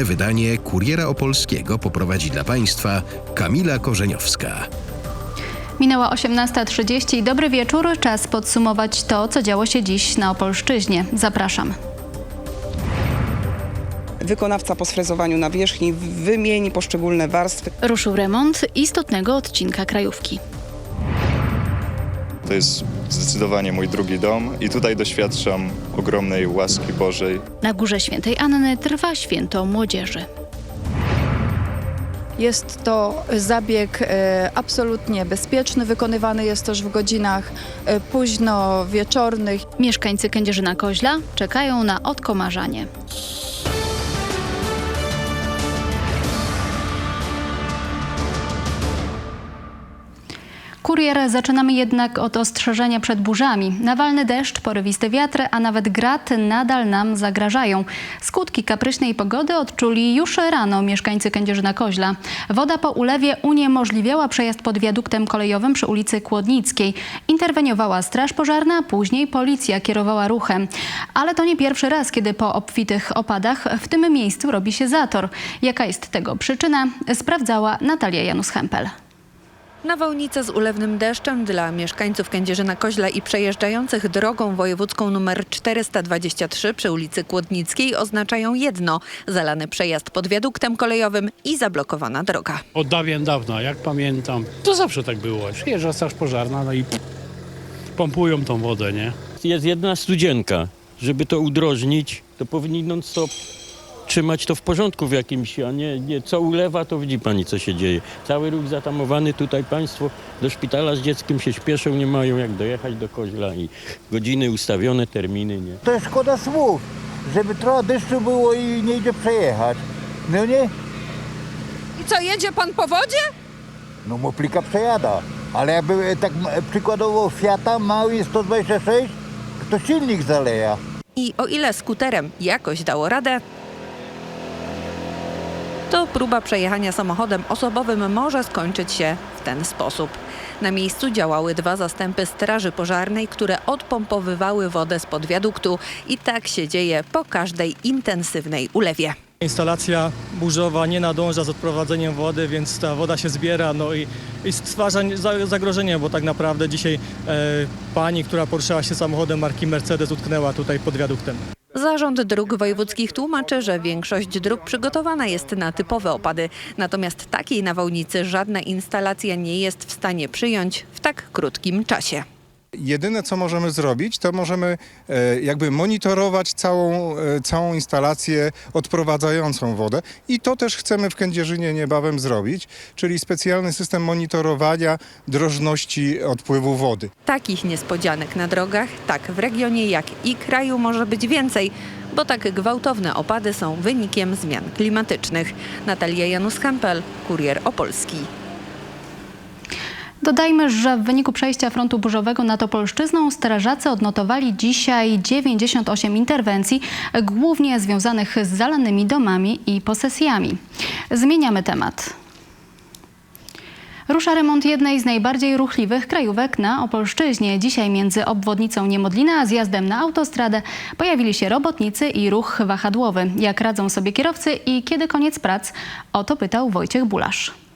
Główne wydanie Kuriera Opolskiego poprowadzi dla Państwa Kamila Korzeniowska. Minęła 18.30. Dobry wieczór. Czas podsumować to, co działo się dziś na Opolszczyźnie. Zapraszam. Wykonawca po sfrezowaniu nawierzchni wymieni poszczególne warstwy. Ruszył remont istotnego odcinka krajówki. To jest zdecydowanie mój drugi dom i tutaj doświadczam ogromnej łaski Bożej. Na Górze Świętej Anny trwa święto młodzieży. Jest to zabieg e, absolutnie bezpieczny. Wykonywany jest też w godzinach e, późno wieczornych. Mieszkańcy Kędzierzyna Koźla czekają na odkomarzanie. Kurier zaczynamy jednak od ostrzeżenia przed burzami. Nawalny deszcz, porywiste wiatry, a nawet grat nadal nam zagrażają. Skutki kapryśnej pogody odczuli już rano mieszkańcy Kędzierzyna Koźla. Woda po ulewie uniemożliwiała przejazd pod wiaduktem kolejowym przy ulicy Kłodnickiej. Interweniowała straż pożarna, później policja kierowała ruchem. Ale to nie pierwszy raz, kiedy po obfitych opadach w tym miejscu robi się zator. Jaka jest tego przyczyna, sprawdzała Natalia Janus-Hempel. Nawałnice z ulewnym deszczem dla mieszkańców Kędzierzyna Koźla i przejeżdżających drogą wojewódzką nr 423 przy ulicy Kłodnickiej oznaczają jedno – zalany przejazd pod wiaduktem kolejowym i zablokowana droga. Od dawien dawna, jak pamiętam. To zawsze tak było. Przyjeżdża straż pożarna, no i pompują tą wodę, nie? jest jedna studzienka. Żeby to udrożnić, to powinni non stop trzymać to w porządku w jakimś, a nie, nie co ulewa, to widzi pani co się dzieje. Cały ruch zatamowany, tutaj państwo do szpitala z dzieckiem się śpieszą, nie mają jak dojechać do Koźla i godziny ustawione, terminy, nie. To jest szkoda słów, żeby trochę deszczu było i nie idzie przejechać. No nie? I co, jedzie pan po wodzie? No moplika przejada. Ale jakby e, tak m, przykładowo Fiata mały 126, to silnik zaleja. I o ile skuterem jakoś dało radę, to próba przejechania samochodem osobowym może skończyć się w ten sposób. Na miejscu działały dwa zastępy straży pożarnej, które odpompowywały wodę spod wiaduktu i tak się dzieje po każdej intensywnej ulewie. Instalacja burzowa nie nadąża z odprowadzeniem wody, więc ta woda się zbiera no i, i stwarza za- zagrożenie, bo tak naprawdę dzisiaj e, pani, która poruszała się samochodem marki Mercedes utknęła tutaj pod wiaduktem. Zarząd Dróg Wojewódzkich tłumaczy, że większość dróg przygotowana jest na typowe opady. Natomiast takiej nawałnicy żadna instalacja nie jest w stanie przyjąć w tak krótkim czasie. Jedyne, co możemy zrobić, to możemy e, jakby monitorować całą, e, całą instalację odprowadzającą wodę i to też chcemy w Kędzierzynie niebawem zrobić, czyli specjalny system monitorowania drożności odpływu wody. Takich niespodzianek na drogach, tak w regionie jak i kraju może być więcej, bo tak gwałtowne opady są wynikiem zmian klimatycznych. Natalia Janus-Hempel, Kurier Opolski. Dodajmy, że w wyniku przejścia frontu burzowego nad Opolszczyzną strażacy odnotowali dzisiaj 98 interwencji, głównie związanych z zalanymi domami i posesjami. Zmieniamy temat. Rusza remont jednej z najbardziej ruchliwych krajówek na Opolszczyźnie. Dzisiaj między obwodnicą Niemodlina a zjazdem na autostradę pojawili się robotnicy i ruch wahadłowy. Jak radzą sobie kierowcy i kiedy koniec prac? O to pytał Wojciech Bulasz.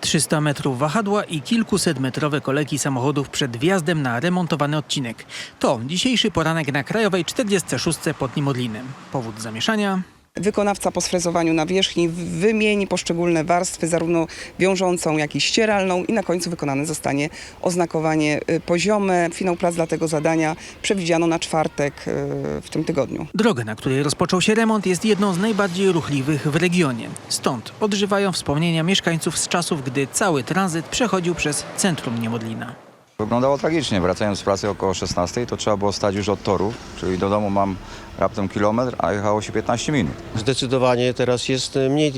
300 metrów wahadła i kilkuset metrowe kolejki samochodów przed wjazdem na remontowany odcinek. To dzisiejszy poranek na Krajowej 46 pod Niemodlinem. Powód zamieszania? Wykonawca po sfrezowaniu nawierzchni wymieni poszczególne warstwy, zarówno wiążącą, jak i ścieralną i na końcu wykonane zostanie oznakowanie y, poziome. Finał prac dla tego zadania przewidziano na czwartek y, w tym tygodniu. Droga, na której rozpoczął się remont, jest jedną z najbardziej ruchliwych w regionie. Stąd odżywają wspomnienia mieszkańców z czasów, gdy cały tranzyt przechodził przez centrum Niemodlina. Wyglądało tragicznie. Wracając z pracy około 16, to trzeba było stać już od toru, czyli do domu mam raptem kilometr, a jechało się 15 minut. Zdecydowanie teraz jest mniej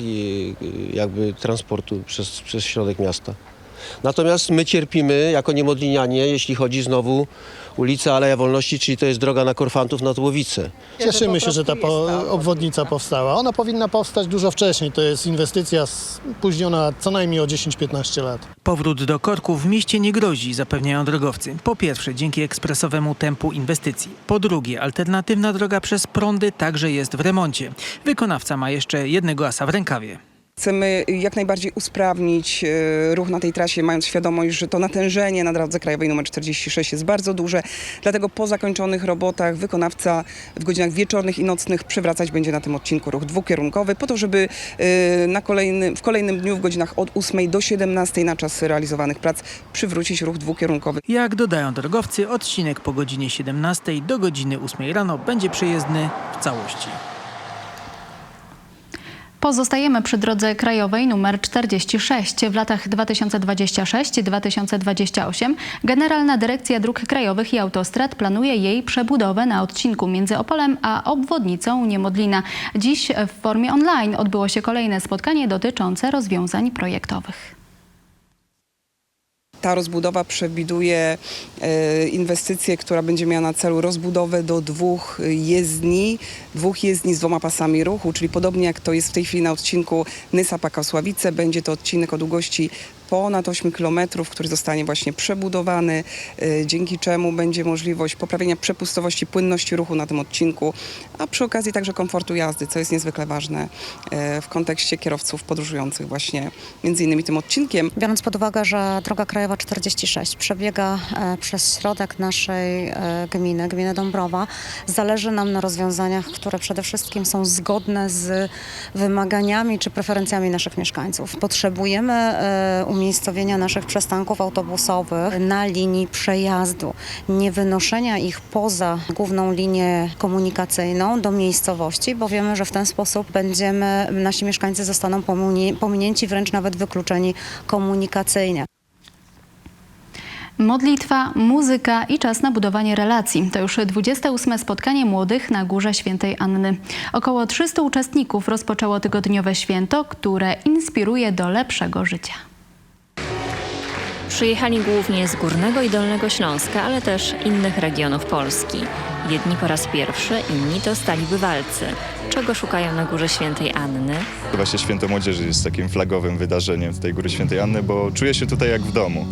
y, jakby transportu przez, przez środek miasta. Natomiast my cierpimy jako niemodlinianie, jeśli chodzi znowu ulica Aleja Wolności, czyli to jest droga na Korfantów na Tłowice. Cieszymy się, że ta po, obwodnica powstała. Ona powinna powstać dużo wcześniej. To jest inwestycja spóźniona co najmniej o 10-15 lat. Powrót do korków w mieście nie grozi, zapewniają drogowcy. Po pierwsze, dzięki ekspresowemu tempu inwestycji. Po drugie, alternatywna droga przez prądy także jest w remoncie. Wykonawca ma jeszcze jednego asa w rękawie. Chcemy jak najbardziej usprawnić e, ruch na tej trasie, mając świadomość, że to natężenie na drodze krajowej nr 46 jest bardzo duże. Dlatego po zakończonych robotach wykonawca w godzinach wieczornych i nocnych przywracać będzie na tym odcinku ruch dwukierunkowy, po to, żeby e, na kolejny, w kolejnym dniu w godzinach od 8 do 17 na czas realizowanych prac przywrócić ruch dwukierunkowy. Jak dodają drogowcy, odcinek po godzinie 17 do godziny 8 rano będzie przejezdny w całości. Pozostajemy przy drodze krajowej numer 46. W latach 2026-2028 Generalna Dyrekcja Dróg Krajowych i Autostrad planuje jej przebudowę na odcinku między Opolem a obwodnicą Niemodlina. Dziś w formie online odbyło się kolejne spotkanie dotyczące rozwiązań projektowych. Ta rozbudowa przewiduje e, inwestycję, która będzie miała na celu rozbudowę do dwóch jezdni, dwóch jezdni z dwoma pasami ruchu, czyli podobnie jak to jest w tej chwili na odcinku Nysa-Pakosławice, będzie to odcinek o długości ponad 8 km, który zostanie właśnie przebudowany, e, dzięki czemu będzie możliwość poprawienia przepustowości, płynności ruchu na tym odcinku, a przy okazji także komfortu jazdy, co jest niezwykle ważne e, w kontekście kierowców podróżujących właśnie między innymi tym odcinkiem. Biorąc pod uwagę, że droga krajowa 46 przebiega e, przez środek naszej e, gminy, gminy Dąbrowa, zależy nam na rozwiązaniach, które przede wszystkim są zgodne z wymaganiami czy preferencjami naszych mieszkańców. Potrzebujemy e, umiejscowienia naszych przystanków autobusowych na linii przejazdu, nie wynoszenia ich poza główną linię komunikacyjną do miejscowości, bo wiemy, że w ten sposób będziemy, nasi mieszkańcy zostaną pomini- pominięci, wręcz nawet wykluczeni komunikacyjnie. Modlitwa, muzyka i czas na budowanie relacji. To już 28 spotkanie młodych na Górze Świętej Anny. Około 300 uczestników rozpoczęło tygodniowe święto, które inspiruje do lepszego życia. Przyjechali głównie z Górnego i Dolnego Śląska, ale też innych regionów Polski. Jedni po raz pierwszy, inni to stali bywalcy. Czego szukają na Górze Świętej Anny? Właśnie Święto Młodzieży jest takim flagowym wydarzeniem tej Góry Świętej Anny, bo czuję się tutaj jak w domu.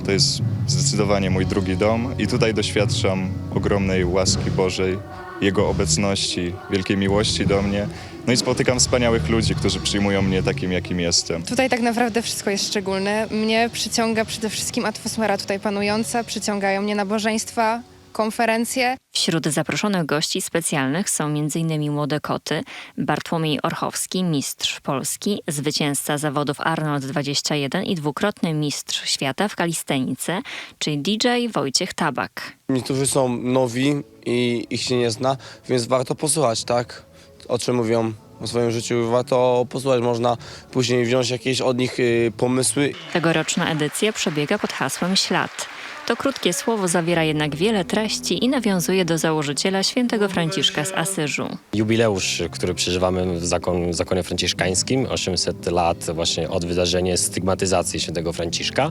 E, To jest zdecydowanie mój drugi dom i tutaj doświadczam ogromnej łaski Bożej, Jego obecności, wielkiej miłości do mnie. No i spotykam wspaniałych ludzi, którzy przyjmują mnie takim, jakim jestem. Tutaj tak naprawdę wszystko jest szczególne. Mnie przyciąga przede wszystkim atmosfera tutaj panująca, przyciągają mnie nabożeństwa, konferencje. Wśród zaproszonych gości specjalnych są m.in. młode koty, Bartłomiej Orchowski, mistrz Polski, zwycięzca zawodów Arnold 21 i dwukrotny mistrz świata w kalistenice, czyli DJ Wojciech Tabak. Niektórzy są nowi i ich się nie zna, więc warto posłuchać, tak? O czym mówią o swoim życiu. Warto posłuchać, można później wziąć jakieś od nich y, pomysły. Tegoroczna edycja przebiega pod hasłem Ślad. To krótkie słowo zawiera jednak wiele treści i nawiązuje do założyciela świętego Franciszka z Asyżu. Jubileusz, który przeżywamy w zakon, zakonie franciszkańskim, 800 lat właśnie od wydarzenia stygmatyzacji świętego Franciszka,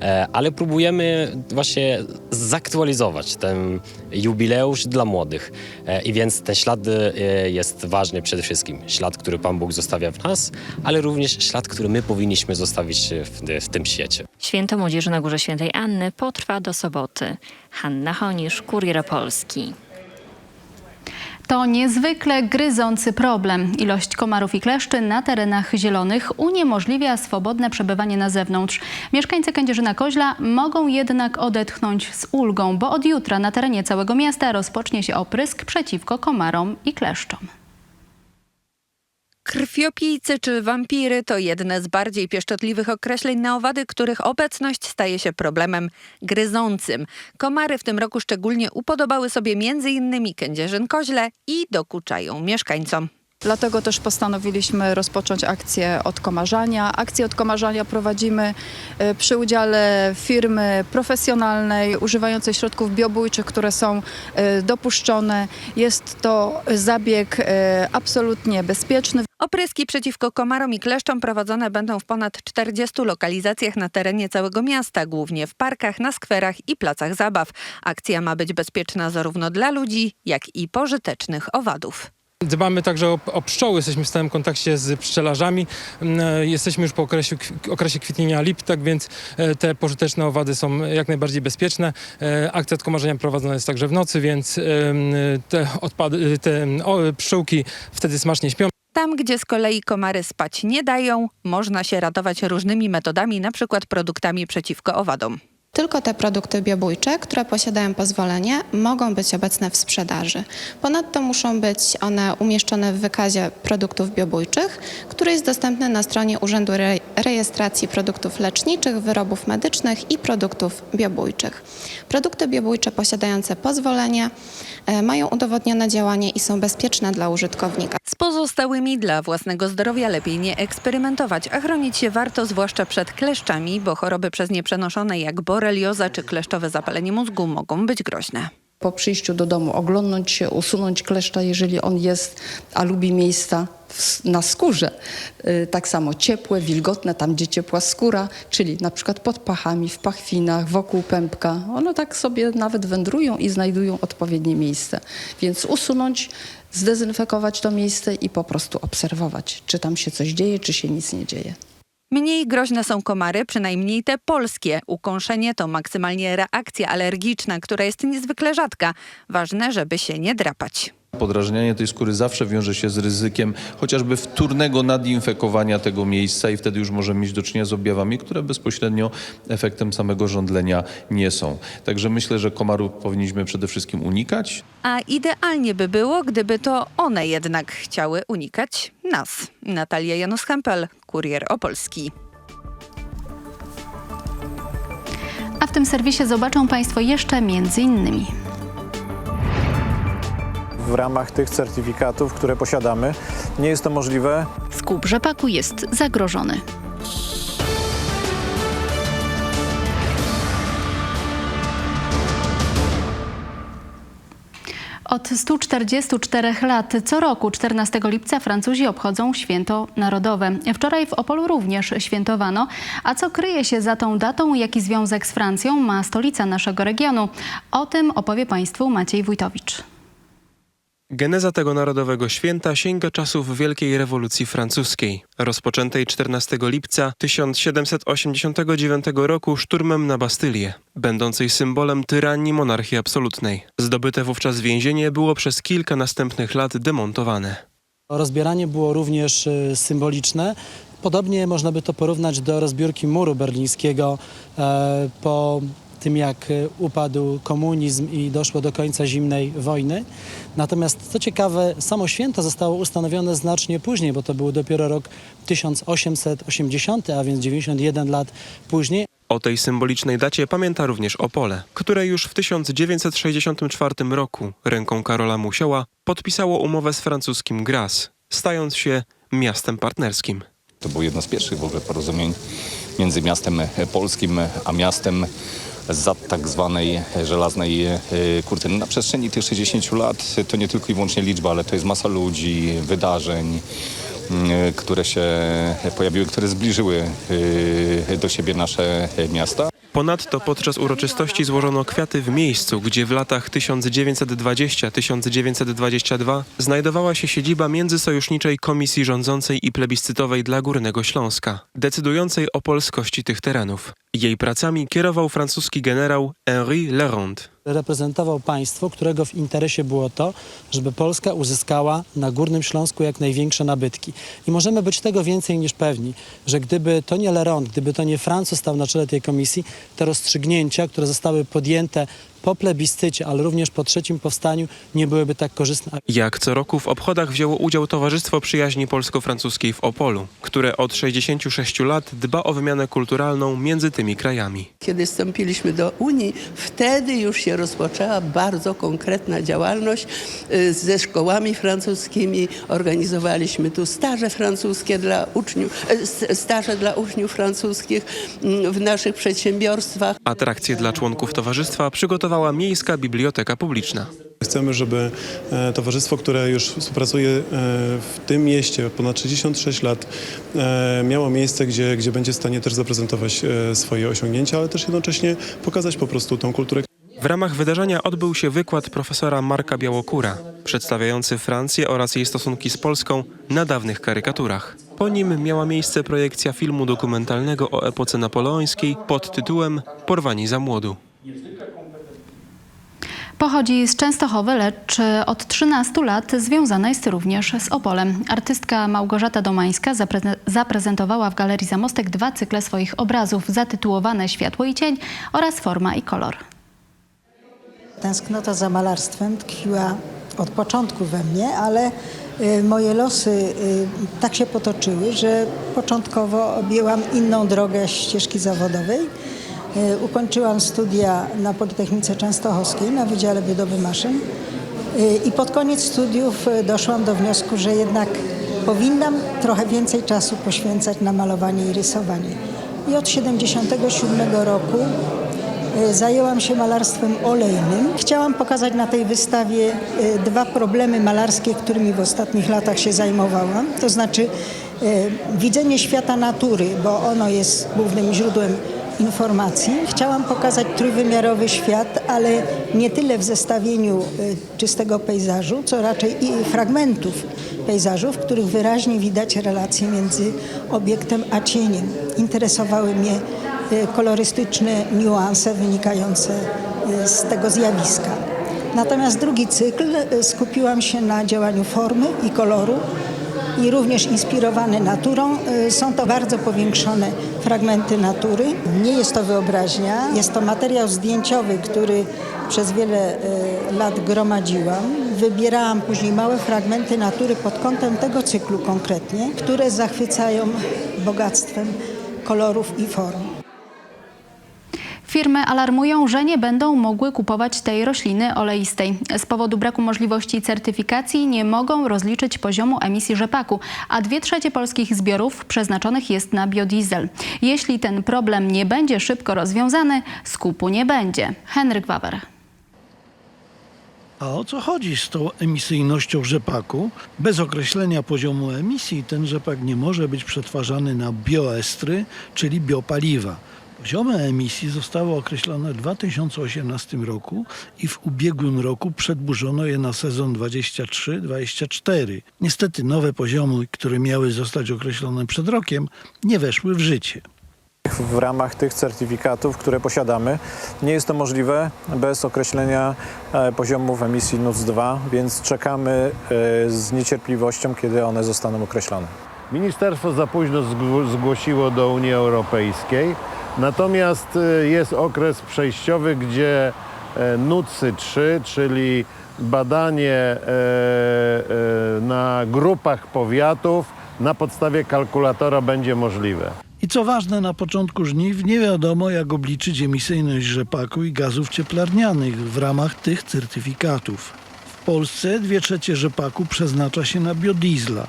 e, ale próbujemy właśnie zaktualizować ten jubileusz dla młodych. E, I więc ten ślad e, jest ważny przede wszystkim. Ślad, który Pan Bóg zostawia w nas, ale również ślad, który my powinniśmy zostawić w, w tym świecie. Święto Młodzieży na Górze Świętej Anny potrwa do soboty. Hanna Honisz, Kurier Polski. To niezwykle gryzący problem. Ilość komarów i kleszczy na terenach zielonych uniemożliwia swobodne przebywanie na zewnątrz. Mieszkańcy Kędzierzyna-Koźla mogą jednak odetchnąć z ulgą, bo od jutra na terenie całego miasta rozpocznie się oprysk przeciwko komarom i kleszczom. Krwiopijcy czy wampiry to jedne z bardziej pieszczotliwych określeń na owady, których obecność staje się problemem gryzącym. Komary w tym roku szczególnie upodobały sobie m.in. Kędzierzyn-Koźle i dokuczają mieszkańcom. Dlatego też postanowiliśmy rozpocząć akcję odkomarzania. Akcję odkomarzania prowadzimy e, przy udziale firmy profesjonalnej używającej środków biobójczych, które są e, dopuszczone. Jest to zabieg e, absolutnie bezpieczny. Opryski przeciwko komarom i kleszczom prowadzone będą w ponad 40 lokalizacjach na terenie całego miasta, głównie w parkach, na skwerach i placach zabaw. Akcja ma być bezpieczna zarówno dla ludzi, jak i pożytecznych owadów. Dbamy także o, o pszczoły, jesteśmy w stałym kontakcie z pszczelarzami. Mm, e, Jesteśmy już po okresie, okresie kwitnienia lip, tak więc e, te pożyteczne owady są jak najbardziej bezpieczne. E, Akcja odkomarzenia prowadzona jest także w nocy, więc te, odpady, te pszczółki wtedy smacznie śpią. Tam, gdzie z kolei komary spać nie dają, można się ratować różnymi metodami, przykład produktami przeciwko owadom. Tylko te produkty biobójcze, które posiadają pozwolenie, mogą być obecne w sprzedaży. Ponadto muszą być one umieszczone w wykazie produktów biobójczych, który jest dostępny na stronie Urzędu Re- Rejestracji Produktów Leczniczych, Wyrobów Medycznych i Produktów Biobójczych. Produkty biobójcze posiadające pozwolenie e, mają udowodnione działanie i są bezpieczne dla użytkownika. Pozostałymi dla własnego zdrowia lepiej nie eksperymentować, a chronić się warto zwłaszcza przed kleszczami, bo choroby przez nie przenoszone jak borelioza czy kleszczowe zapalenie mózgu mogą być groźne. Po przyjściu do domu oglądnąć się, usunąć kleszcza, jeżeli on jest, a lubi miejsca w, na skórze. Y, Tak samo ciepłe, wilgotne, tam gdzie ciepła skóra, czyli na przykład pod pachami, w pachwinach, wokół pępka. One tak sobie nawet wędrują i znajdują odpowiednie miejsce. Więc usunąć, zdezynfekować to miejsce i po prostu obserwować, czy tam się coś dzieje, czy się nic nie dzieje. Mniej groźne są komary, przynajmniej te polskie. Ukąszenie to maksymalnie reakcja alergiczna, która jest niezwykle rzadka. Ważne, żeby się nie drapać. Podrażnianie tej skóry zawsze wiąże się z ryzykiem chociażby wtórnego nadinfekowania tego miejsca i wtedy już możemy mieć do czynienia z objawami, które bezpośrednio efektem samego żądlenia nie są. Także myślę, że komarów powinniśmy przede wszystkim unikać. A idealnie by było, gdyby to one jednak chciały unikać nas. Natalia Janus-Hempel, Kurier Opolski. A w tym serwisie zobaczą Państwo jeszcze między innymi. W ramach tych certyfikatów, które posiadamy, nie jest to możliwe. Skup rzepaku jest zagrożony. Od 144 lat co roku 14 lipca Francuzi obchodzą święto narodowe. Wczoraj w Opolu również świętowano. A co kryje się za tą datą, jaki związek z Francją ma stolica naszego regionu? O tym opowie Państwu Maciej Wójtowicz. Geneza tego narodowego święta sięga czasów Wielkiej Rewolucji Francuskiej, rozpoczętej 14 lipca 1789 roku szturmem na Bastylię, będącej symbolem tyranii monarchii absolutnej. Zdobyte wówczas więzienie było przez kilka następnych lat demontowane. Rozbieranie było również y, symboliczne. Podobnie można by to porównać do rozbiórki muru berlińskiego e, po tym, jak y, upadł komunizm i doszło do końca zimnej wojny. Natomiast co ciekawe, samo święto zostało ustanowione znacznie później, bo to był dopiero rok 1880, a więc 91 lat później. O tej symbolicznej dacie pamięta również Opole, które już w 1964 roku ręką Karola Musioła podpisało umowę z francuskim Gras, stając się miastem partnerskim. To było jedno z pierwszych w ogóle porozumień między miastem polskim a miastem za tak zwanej żelaznej e, kurtyny. Na przestrzeni tych 60 lat to nie tylko i wyłącznie liczba, ale to jest masa ludzi, wydarzeń, m, które się pojawiły, które zbliżyły e, do siebie nasze miasta. Ponadto podczas uroczystości złożono kwiaty w miejscu, gdzie w latach 1920-1922 znajdowała się siedziba Międzysojuszniczej Komisji Rządzącej i Plebiscytowej dla Górnego Śląska, decydującej o polskości tych terenów. Jej pracami kierował francuski generał Henri Lerond. Reprezentował państwo, którego w interesie było to, żeby Polska uzyskała na Górnym Śląsku jak największe nabytki. I możemy być tego więcej niż pewni, że gdyby to nie Lerond, gdyby to nie Francuz stał na czele tej komisji, te rozstrzygnięcia, które zostały podjęte po plebiscycie, ale również po trzecim powstaniu nie byłyby tak korzystne. Jak co roku w obchodach wzięło udział Towarzystwo Przyjaźni Polsko-Francuskiej w Opolu, które od 66 lat dba o wymianę kulturalną między tymi krajami. Kiedy wstąpiliśmy do Unii, wtedy już się rozpoczęła bardzo konkretna działalność y, ze szkołami francuskimi. Organizowaliśmy tu staże francuskie dla uczniów, y, staże dla uczniów francuskich mm, w naszych przedsiębiorstwach. Atrakcje dla członków towarzystwa przygotowała Miejska Biblioteka Publiczna. Chcemy, żeby e, towarzystwo, które już współpracuje e, w tym mieście ponad 66 lat, e, miało miejsce, gdzie, gdzie będzie w stanie też zaprezentować swoje osiągnięcia, ale też jednocześnie pokazać po prostu tą kulturę. W ramach wydarzenia odbył się wykład profesora Marka Białokura, przedstawiający Francję oraz jej stosunki z Polską na dawnych karykaturach. Po nim miała miejsce projekcja filmu dokumentalnego o epoce napoleońskiej pod tytułem Porwani za młodu. Pochodzi z Częstochowy, lecz od 13 lat związana jest również z Opolem. Artystka Małgorzata Domańska zapre- zaprezentowała w Galerii Zamostek dwa cykle swoich obrazów zatytułowane Światło i cień oraz Forma i kolor. Tęsknota za malarstwem tkwiła od początku we mnie, ale y, moje losy y, tak się potoczyły, że początkowo objęłam inną drogę ścieżki zawodowej. Y, Ukończyłam studia na Politechnice Częstochowskiej na Wydziale Budowy Maszyn Y, i pod koniec studiów y, doszłam do wniosku, że jednak powinnam trochę więcej czasu poświęcać na malowanie i rysowanie. I od 77 roku E, Zajęłam się malarstwem olejnym. Chciałam pokazać na tej wystawie e, dwa problemy malarskie, którymi w ostatnich latach się zajmowałam. To znaczy e, widzenie świata natury, bo ono jest głównym źródłem informacji. Chciałam pokazać trójwymiarowy świat, ale nie tyle w zestawieniu e, czystego pejzażu, co raczej fragmentów pejzażu, w których wyraźnie widać relacje między obiektem a cieniem. Interesowały mnie e, kolorystyczne niuanse wynikające e, z tego zjawiska. Natomiast drugi cykl skupiłam się na działaniu formy i koloru i również inspirowany naturą. E, Są to bardzo powiększone fragmenty natury. Nie jest to wyobraźnia, jest to materiał zdjęciowy, który przez wiele e, lat gromadziłam. Wybierałam później małe fragmenty natury pod kątem tego cyklu konkretnie, które zachwycają bogactwem kolorów i form. Firmy alarmują, że nie będą mogły kupować tej rośliny oleistej. Z powodu braku możliwości certyfikacji nie mogą rozliczyć poziomu emisji rzepaku, a dwie trzecie polskich zbiorów przeznaczonych jest na biodiesel. Jeśli ten problem nie będzie szybko rozwiązany, skupu nie będzie. Henryk Wawer. A o co chodzi z tą emisyjnością rzepaku? Bez określenia poziomu emisji ten rzepak nie może być przetwarzany na bioestry, czyli biopaliwa. Poziomy emisji zostały określone w 2018 roku i w ubiegłym roku przedburzono je na sezon 23-24. Niestety nowe poziomy, które miały zostać określone przed rokiem, nie weszły w życie. W ramach tych certyfikatów, które posiadamy, nie jest to możliwe bez określenia e, poziomów emisji NUC2, więc czekamy e, z niecierpliwością, kiedy one zostaną określone. Ministerstwo za późno zgł- zgłosiło do Unii Europejskiej, natomiast y, jest okres przejściowy, gdzie e, NUCY 3, czyli badanie e, e, na grupach powiatów na podstawie kalkulatora będzie możliwe. I co ważne, na początku żniw nie wiadomo, jak obliczyć emisyjność rzepaku i gazów cieplarnianych w ramach tych certyfikatów. W Polsce dwie trzecie rzepaku przeznacza się na biodiesla.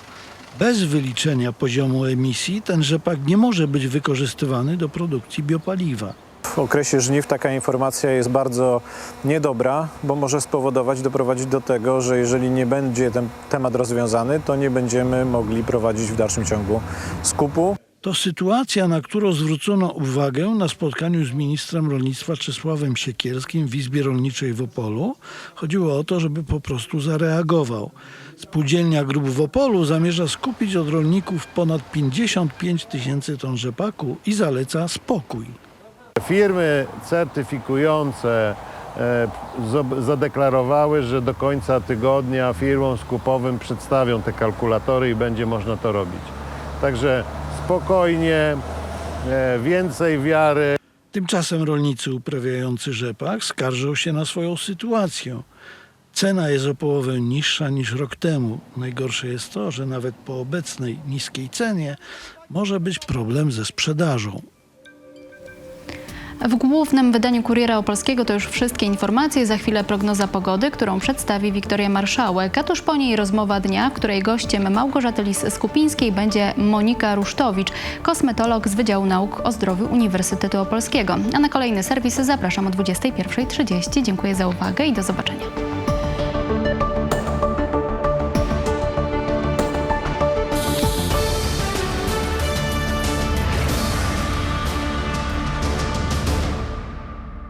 Bez wyliczenia poziomu emisji ten rzepak nie może być wykorzystywany do produkcji biopaliwa. W okresie żniw taka informacja jest bardzo niedobra, bo może spowodować, doprowadzić do tego, że jeżeli nie będzie ten temat rozwiązany, to nie będziemy mogli prowadzić w dalszym ciągu skupu. To sytuacja, na którą zwrócono uwagę na spotkaniu z ministrem rolnictwa Czesławem Siekierskim w Izbie Rolniczej w Opolu. Chodziło o to, żeby po prostu zareagował. Spółdzielnia Grup w Opolu zamierza skupić od rolników ponad 55 tysięcy ton rzepaku i zaleca spokój. Firmy certyfikujące e, zadeklarowały, że do końca tygodnia firmom skupowym przedstawią te kalkulatory i będzie można to robić. Także spokojnie, e, więcej wiary. Tymczasem rolnicy uprawiający rzepak skarżą się na swoją sytuację. Cena jest o połowę niższa niż rok temu. Najgorsze jest to, że nawet po obecnej niskiej cenie może być problem ze sprzedażą. W głównym wydaniu Kuriera Opolskiego to już wszystkie informacje. Za chwilę prognoza pogody, którą przedstawi Wiktoria Marszałek. A tuż po niej rozmowa dnia, której gościem Małgorzaty Lis-Skupińskiej będzie Monika Rusztowicz, kosmetolog z Wydziału Nauk o Zdrowiu Uniwersytetu Opolskiego. A na kolejny serwis zapraszam o 21.30. Dziękuję za uwagę i do zobaczenia.